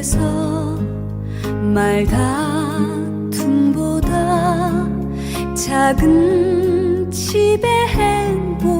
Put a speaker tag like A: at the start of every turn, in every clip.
A: 속에서 말다툼보다 작은 집의 행복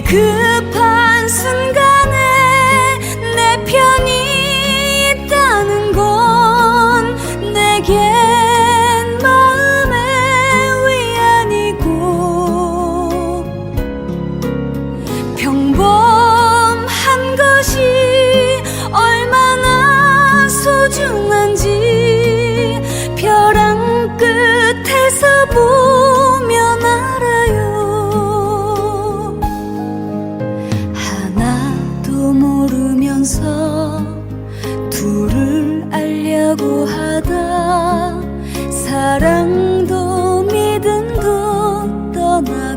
A: 위급한 순간에 내 편이 있다는 건 내겐 마음의 위안이고 평범한 것이 얼마나 소중한지 벼랑 끝에서 보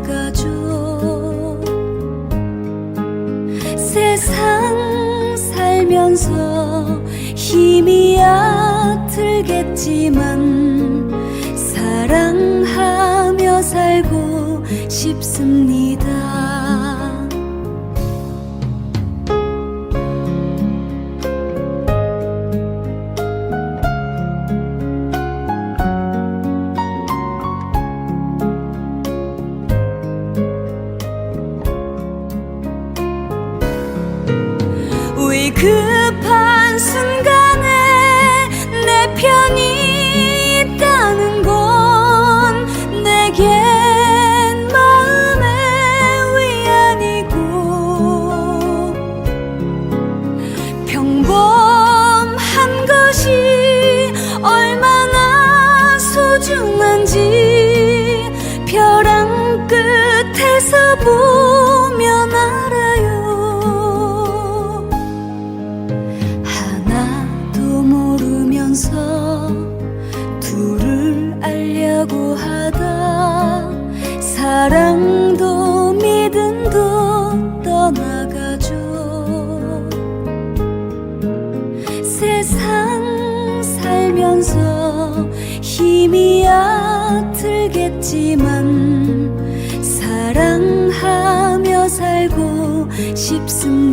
A: 떠나가죠 세상 살면서 힘이 얕들겠지만 사랑하며 살고 싶습니다. 급한 순간에 내 편이 있다는 건 내겐 마음의 위안이고 평범한 것이 얼마나 소중한지 벼랑 끝에서 보 알겠지만 사랑하며 살고 싶습니다.